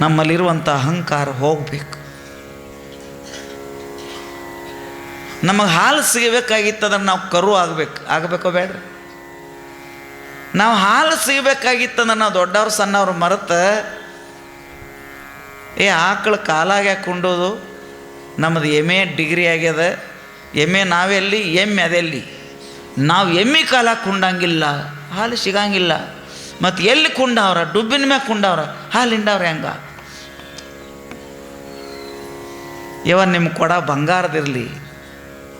ನಮ್ಮಲ್ಲಿರುವಂಥ ಅಹಂಕಾರ ಹೋಗಬೇಕು. ನಮಗೆ ಹಾಲು ಸಿಗಬೇಕಾಗಿತ್ತಂದ್ರೆ ನಾವು ಕರು ಆಗಬೇಕು, ಆಗಬೇಕೋ ಬೇಡ್ರಿ? ನಾವು ಹಾಲು ಸಿಗಬೇಕಾಗಿತ್ತಂದ್ರೆ ನಾವು ದೊಡ್ಡವ್ರು ಸಣ್ಣವ್ರು ಮರೆತ, ಏ, ಆಕಳು ಕಾಲಾಗ ಹಾಕೊಂಡೋದು ನಮ್ಮದು ಎಂ ಎ ಡಿಗ್ರಿ ಆಗ್ಯದ. ಎಂ ಎ ನಾವೆಲ್ಲಿ? ಎಮ್ಮೆ ಅದೆಲ್ಲಿ? ನಾವು ಎಮ್ಮೆ ಕಾಲ ಕುಂಡಂಗಿಲ್ಲ ಹಾಲು ಸಿಗಂಗಿಲ್ಲ. ಮತ್ತು ಎಲ್ಲಿ ಕುಂಡವ್ರ? ಡುಬ್ಬಿನ ಮ್ಯಾಗ ಕುಂಡವ್ರ? ಹಾಲಿಂಡವ್ರ ಹೆಂಗ? ಇವ ನಿಮ್ಮ ಕೊಡ ಬಂಗಾರದಿರಲಿ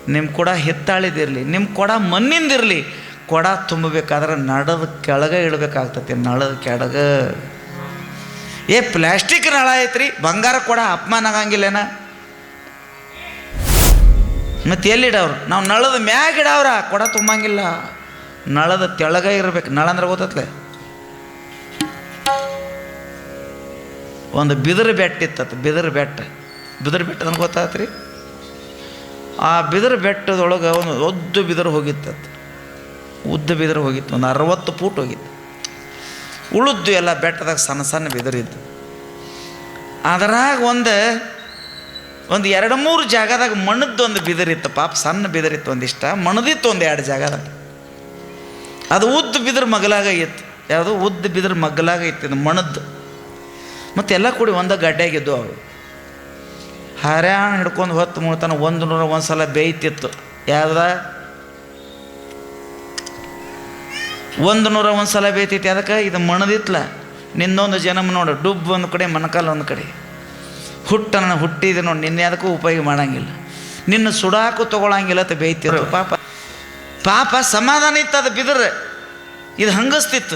ನಿಮ್ಮ ಕೊಡ ಹಿತ್ತಾಳಿದಿರಲಿ ನಿಮ್ಮ ಕೊಡ ಮಣ್ಣಿಂದಿರಲಿ, ಕೊಡ ತುಂಬಬೇಕಾದ್ರೆ ನಡದ ಕೆಳಗೆ ಇಡಬೇಕಾಗ್ತತಿ, ನಳದ ಕೆಳಗ. ಏ, ಪ್ಲಾಸ್ಟಿಕ್ ನಳ ಐತ್ರಿ, ಬಂಗಾರ ಕೊಡ ಅಪಮಾನ ಆಗಂಗಿಲ್ಲೇನ? ಮತ್ತು ಎಲ್ಲಿಡವ್ರು? ನಾವು ನಳದ ಮ್ಯಾಗ ಇಡವ್ರ, ಕೊಡ ತುಂಬಂಗಿಲ್ಲ. ನಳದ ತೆಳಗ ಇರ್ಬೇಕು, ನಳ ಅಂದ್ರೆ ಗೊತ್ತತ್ಲೆ? ಒಂದು ಬಿದಿರು ಬೆಟ್ಟ ಇತ್ತತ್ ಬಿದಿರು ಬೆಟ್ಟ. ಬಿದಿರು ಬೆಟ್ಟ ನನಗೆ ಗೊತ್ತಾತ್ರಿ? ಆ ಬಿದಿರು ಬೆಟ್ಟದೊಳಗೆ ಒಂದು ಉದ್ದ ಬಿದಿರು ಹೋಗಿತ್ತತ್ತು ಉದ್ದ ಬಿದಿರು ಹೋಗಿತ್ತು, ಒಂದು ಅರವತ್ತು ಫೂಟ್ ಹೋಗಿತ್ತು. ಉಳಿದ್ದು ಎಲ್ಲ ಬೆಟ್ಟದಾಗ ಸಣ್ಣ ಸಣ್ಣ ಬಿದಿರಿದ್ದು ಅದರಾಗ ಒಂದು ಒಂದು ಎರಡು ಮೂರು ಜಾಗದಾಗ ಮಣ್ಣದ್ದು ಒಂದು ಬಿದಿರಿತ್ತು ಪಾಪ ಸಣ್ಣ ಬಿದಿರಿತ್ತು ಒಂದಿಷ್ಟ. ಮಣದಿತ್ತು ಒಂದು ಎರಡು ಜಾಗದಾಗ. ಅದು ಉದ್ದ ಬಿದಿರು ಮಗಲಾಗ ಇತ್ತು. ಯಾವುದು? ಉದ್ದ ಬಿದಿರು ಮಗ್ಗಲಾಗ ಇತ್ತು ಮಣದ್ದು ಮತ್ತು ಎಲ್ಲ ಕೂಡಿ ಒಂದ ಗಡ್ಡೆಗಿದ್ದು ಅವು. ಹರ್ಯಾಣ ಹಿಡ್ಕೊಂಡು ಹೊತ್ತು ಮುಳ್ತಾನ ಒಂದು ನೂರ ಒಂದು ಸಲ ಬೇಯ್ತಿತ್ತು. ಯಾವ್ದ? ಒಂದು ನೂರ ಒಂದು ಸಲ ಬೇಯ್ತಿತ್ತು. ಅದಕ್ಕೆ ಇದು ಮಣದಿತ್ಲ. ನಿನ್ನೊಂದು ಜನ್ಮ ನೋಡು. ಡುಬ್ ಒಂದು ಕಡೆ ಮಣಕಾಲ ಒಂದು ಕಡೆ. ಹುಟ್ಟನ ಹುಟ್ಟಿದ ನೋಡಿ. ನಿನ್ನೆ ಅದಕ್ಕೂ ಉಪಯೋಗ ಮಾಡಂಗಿಲ್ಲ. ನಿನ್ನ ಸುಡಾಕು ತೊಗೊಳಂಗಿಲ್ಲ ಅಂತ ಬೇಯ್ತಿತ್ತು. ಪಾಪ. ಪಾಪ ಸಮಾಧಾನ ಇತ್ತು ಅದು ಬಿದ್ರೆ. ಇದು ಹಂಗಸ್ತಿತ್ತು.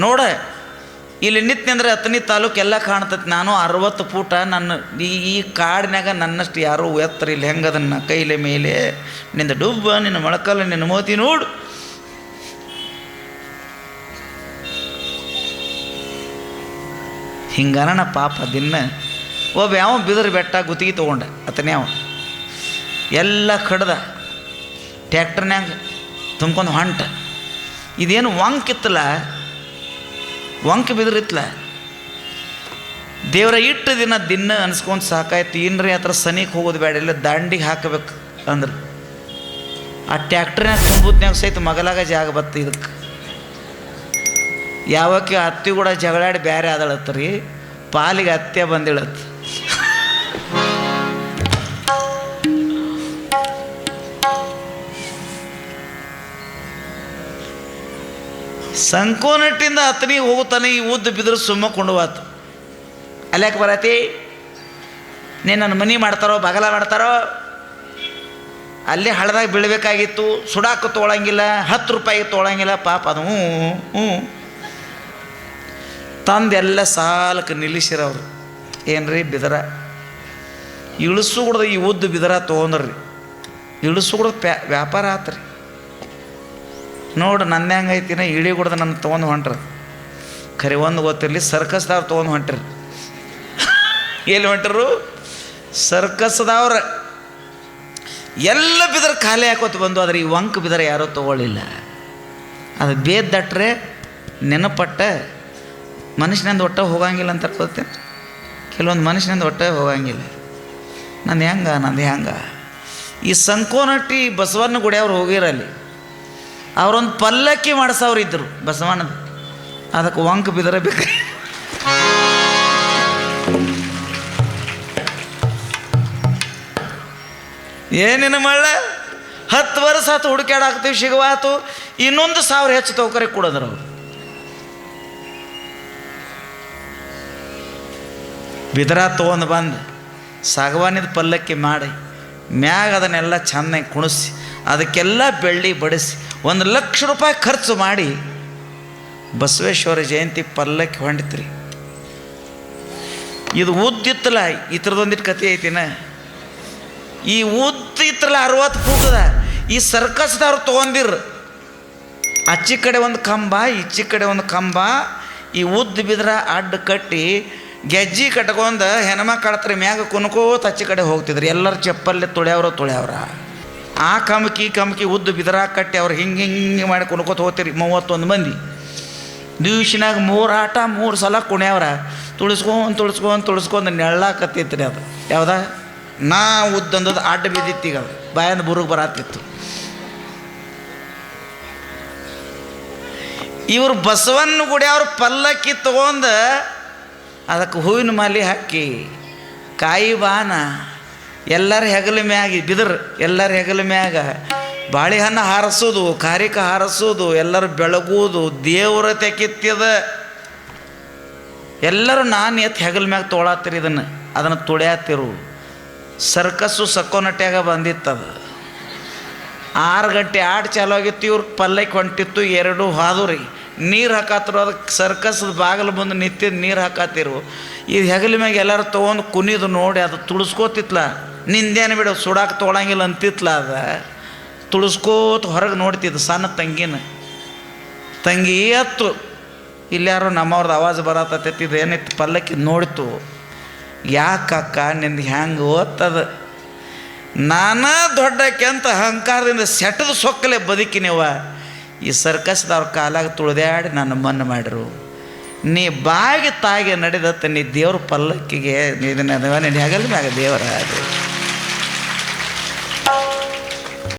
ನೋಡ ಇಲ್ಲಿ ನಿಂತ್ನಂದ್ರೆ ಹತ್ತನೇ ತಾಲೂಕು ಎಲ್ಲ ಕಾಣ್ತೈತಿ. ನಾನು ಅರವತ್ತು ಫೂಟ ನನ್ನ ಈ ಈ ಕಾಡಿನಾಗ ನನ್ನಷ್ಟು ಯಾರೂ ಎತ್ತರ ಇಲ್ಲಿ ಹೆಂಗೆ ಅದನ್ನು ಕೈಲೆ ಮೇಲೆ ನಿಂದ ಡುಬ್ಬ, ನಿನ್ನ ಮೊಳಕಲ್ಲ, ನಿನ್ನ ಮೋತಿ ನೋಡು. ಹಿಂಗನ ಪಾಪ ದಿನ. ಒಬ್ಬ ಯಾವ ಬಿದಿರು ಬೆಟ್ಟ ಗುತ್ತಿಗೆ ತೊಗೊಂಡ ಅತನೇ ಅವ. ಎಲ್ಲ ಕಡ್ದ ಟ್ಯಾಕ್ಟರ್ನ್ಯಾಗ ತುಂಬ್ಕೊಂಡು ಹೊಂಟ. ಇದೇನು ವಾಂಕಿತ್ತಲ್ಲ ವಂಕ್ ಬಿದ್ರಿತ್ಲ. ದೇವರ ಇಟ್ಟು ದಿನ ದಿನ ಅನ್ಸ್ಕೊಂಡು ಸಾಕಾಯ್ತು, ಏನ್ರಿ ಹತ್ರ ಸನಿಗೆ ಹೋಗೋದು ಬೇಡ ಇಲ್ಲ ದಾಂಡಿಗೆ ಹಾಕಬೇಕು ಅಂದ್ರೆ. ಆ ಟ್ಯಾಕ್ಟ್ರ್ನ್ಯಾಗ ತುಂಬುದ್ನಾಗ ಸಹಿತ ಮಗಲಾಗ ಜಾಗ ಬತ್ತು ಇದಕ್ಕೆ ಯಾವಕ್ಕೆ ಅತ್ತಿ ಕೂಡ ಜಗಳಾಡಿ ಬೇರೆ ಆದಳತ್ತರಿ ಪಾಲಿಗೆ ಅತ್ತೆ ಬಂದಿಳತ್ತು ಸಂಕೋನಟ್ಟಿಂದ ಹತ್ತನಿ ಹೋಗುತ್ತಾನೆ, ಈ ಉದ್ದ ಬಿದ್ರು ಸುಮ್ಮ ಕೊಂಡು ಹೋತು ಅಲ್ಯಾಕೆ ಬರತಿ? ನೀ ನನ್ನ ಮನೆ ಮಾಡ್ತಾರೋ, ಬಗಲ ಮಾಡ್ತಾರೋ? ಅಲ್ಲೇ ಹಳದಾಗ ಬೀಳಬೇಕಾಗಿತ್ತು, ಸುಡಾಕು ತೊಗೊಳಂಗಿಲ್ಲ ಹತ್ತು ರೂಪಾಯಿ ತೊಗೊಳಂಗಿಲ್ಲ ಪಾಪ ಅದು ಹ್ಞೂ ಹ್ಞೂ ತಂದೆಲ್ಲ ಸಾಲಕ್ಕೆ ನಿಲ್ಲಿಸಿರವ್ರು ಏನ್ರಿ ಬಿದರ? ಇಳಿಸು ಕುಡ್ದು ಈ ಉದ್ದು ಬಿದರ ತೊಗೊಂಡ್ರಿ. ಇಳಿಸು ಕುಡ್ದು ಪ್ಯಾ ವ್ಯಾಪಾರ ಆತ್ರಿ. ನೋಡು, ನಂದು ಹೆಂಗೈತಿನ ಇಳಿ ಕುಡ್ದು ನನ್ನ ತೊಗೊಂಡು ಹೊಂಟ್ರ. ಖರೆ, ಒಂದು ಗೊತ್ತಿರಲಿ, ಸರ್ಕಸ್ದವ್ರು ತೊಗೊಂಡು ಹೊಂಟ್ರಿ. ಎಲ್ಲಿ ಹೊಂಟರು? ಸರ್ಕಸ್ದವ್ರ. ಎಲ್ಲ ಬಿದ್ರೆ ಖಾಲಿ ಹಾಕೋತ ಬಂದು, ಆದರೆ ಈ ವಂಕ್ ಬಿದ್ರೆ ಯಾರೂ ತೊಗೊಳ್ಳಿಲ್ಲ ಅದು ಬೇದ್ ನೆನಪಟ್ಟ ಮನುಷ್ಯನಿಂದ ಒಟ್ಟ ಹೋಗಂಗಿಲ್ಲ ಅಂತ ಗೊತ್ತೇನು ಕೆಲವೊಂದು ಮನುಷ್ಯನಿಂದ ಒಟ್ಟ ಹೋಗಂಗಿಲ್ಲ. ನಂದು ಹೆಂಗ ನಂದು ಹೆಂಗ? ಈ ಸಂಕೋನಟ್ಟಿ ಬಸವಣ್ಣ ಗುಡಿಯವ್ರು ಹೋಗಿರಲ್ಲಿ ಅವರೊಂದು ಪಲ್ಲಕ್ಕಿ ಮಾಡಿಸೋರು ಇದ್ದರು ಬಸವಣ್ಣದ. ಅದಕ್ಕೆ ವಂಕ ಬಿದ್ದರೆ ಬೇಕು. ಏನೇನು ಮಳ್ಳ? ಹತ್ತು ವರ್ಷ ಆತು ಹುಡುಕ್ಯಾಡಾಕ್ತೀವಿ ಸಿಗುವಾತು ಇನ್ನೊಂದು ಸಾವಿರ ಹೆಚ್ಚು ತೌಕರಿ ಕೊಡೋದ್ರ ಅವ್ರು. ಬಿದರ ತೊಗೊಂಡು ಬಂದು, ಸಾಗವಾನಿದ ಪಲ್ಲಕ್ಕಿ ಮಾಡಿ, ಮ್ಯಾಗ ಅದನ್ನೆಲ್ಲ ಚೆನ್ನಾಗಿ ಕುಣಿಸಿ, ಅದಕ್ಕೆಲ್ಲ ಬೆಳ್ಳಿ ಬಡಿಸಿ ಒಂದು ಲಕ್ಷ ರೂಪಾಯಿ ಖರ್ಚು ಮಾಡಿ ಬಸವೇಶ್ವರ ಜಯಂತಿ ಪಲ್ಲಕ್ಕಿ ಹೊಂಡಿತ್ರಿ. ಇದು ಉದ್ದಿತ್ತಲ್ಲ ಈ ಥರದೊಂದಿಟ್ಟು ಕತೆ ಐತಿನ? ಈ ಉದ್ದ ಇತ್ತಲ್ಲ ಅರವತ್ತು ಫೂಟದ, ಈ ಸರ್ಕಸ್ದವ್ರು ತೊಗೊಂದಿರು. ಅಚ್ಚಿ ಕಡೆ ಒಂದು ಕಂಬ, ಇಚ್ಚಿ ಕಡೆ ಒಂದು ಕಂಬ, ಈ ಉದ್ದ ಬಿದ್ರ ಅಡ್ಡ ಕಟ್ಟಿ, ಗೆಜ್ಜಿ ಕಟ್ಕೊಂಡು ಹೆಣ್ಮಕ್ಳು ಹತ್ರ ಮ್ಯಾಗ ಕುನ್ಕೋತ ಅಚ್ಚಿ ಕಡೆ ಹೋಗ್ತಿದ್ರು. ಎಲ್ಲರ ಚಪ್ಪಲ್ಲಿ ತುಳ್ಯಾವ್ರ ತುಳ್ಯಾವ್ರ. ಆ ಕಮಕಿ ಕಮಕಿ ಉದ್ದು ಉದ್ದ ಬಿದ್ರ ಕಟ್ಟಿ ಅವ್ರು ಹಿಂಗೆ ಹಿಂಗೆ ಮಾಡಿ ಕುಣ್ಕೋತ ಹೋಗ್ತೀರಿ. ಮೂವತ್ತೊಂದು ಮಂದಿ. ದಿವ್ಸಿನಾಗ ಮೂರು ಆಟ, ಮೂರು ಸಲ ಕುಣ್ಯಾವ್ರ. ತುಳಿಸ್ಕೊಂಡು ತುಳಿಸ್ಕೊಂಡು ತುಳಿಸ್ಕೊಂಡು ರೀ ಅದು. ಯಾವ್ದ? ನಾ ಉದ್ದಂದದ ಅಡ್ಡ ಬಿದ್ದಿತ್ತೀಗ ಅದು. ಬಾಯಿಂದ ಬುರುಗ್ ಬರತ್ತಿತ್ತು ಇವರು ಬಸವಣ್ಣ ಗುಡಿ ಅವ್ರ ಪಲ್ಲಕ್ಕಿ ತಗೊಂಡು ಅದಕ್ಕೆ ಹೂವಿನ ಮಾಲೆ ಹಾಕಿ ಕಾಯಿ ಬಾನ ಎಲ್ಲರ ಹೆಗಲ ಮ್ಯಾಗ ಬಿದಿರು ಎಲ್ಲರ ಹೆಗಲ ಮ್ಯಾಗ ಬಾಳೆಹಣ್ಣು ಹಾರಿಸೋದು ಕಾರಿಕ ಹಾರಿಸೋದು, ಎಲ್ಲರೂ ಬೆಳಗುವುದು, ದೇವರ ತೆಕಿತ್ತದ ಎಲ್ಲರೂ ನಾನು ಎತ್ತು ಹೆಗಲ ಮ್ಯಾಗ ತೋಳಾತಿರಿ ಇದನ್ನು, ಅದನ್ನು ತುಳ್ಯಾತಿರು. ಸರ್ಕಸ್ಸು ಸಕ್ಕೋನಟ್ಯಾಗ ಬಂದಿತ್ತದು. ಆರು ಗಂಟೆ ಆಟ ಚಾಲು ಆಗಿತ್ತು, ಇವ್ರ ಪಲ್ಲಕ್ಕೆ ಹೊಂಟಿತ್ತು, ಎರಡು ಹಾದು ರೀ ನೀರು ಹಾಕಾತಿರು ಅದಕ್ಕೆ ಸರ್ಕಸ್ದ ಬಾಗಿಲು ಬಂದು ನಿಂತಿದ್ದು ನೀರು ಹಾಕಾತಿರು. ಈ ಹೆಗಲ ಮ್ಯಾಗ ಎಲ್ಲರೂ ತೊಗೊಂಡು ಕುನಿದು ನೋಡಿ ಅದು ತುಳಿಸ್ಕೋತಿತ್ಲ. ನಿಂದೇನು ಬಿಡು, ಸುಡಾಕ ತೊಗೊಳಂಗಿಲ್ಲ ಅಂತಿತ್ಲ ಅದ. ತುಳಿಸ್ಕೋತ ಹೊರಗೆ ನೋಡ್ತಿದ್ದ ಸಣ್ಣ ತಂಗಿನ. ತಂಗಿ ಅತ್ತು ಇಲ್ಲಾರು ನಮ್ಮವ್ರದ್ದು ಆವಾಜ್ ಬರತ್ತೈತಿ ಇದು ಏನೈತಿ ಪಲ್ಲಕ್ಕಿ ನೋಡ್ತು. ಯಾಕಕ್ಕ ನಿಂದು ಹ್ಯಾಂಗೆ ಓದ್ತದ ನಾನಾ ದೊಡ್ಡಕ್ಕೆ ಅಂತ ಅಹಂಕಾರದಿಂದ ಸೆಟದ ಸೊಕ್ಕಲೆ ಬದುಕಿನವ ಈ ಸರ್ಕಸ್ದವ್ರ ಕಾಲಾಗ ತುಳಿದಾಡಿ ನನ್ನ ಮನ್ನ ಮಾಡಿರು. ನೀ ಬಾಗಿ ತಾಗಿ ನಡೆದತ್ತ ನೀ ದೇವ್ರ ಪಲ್ಲಕ್ಕಿಗೆ ಇದನ್ನ ನಿನ್ನ ಹೆಗಲ ಮ್ಯಾಗ ದೇವರ ಅದು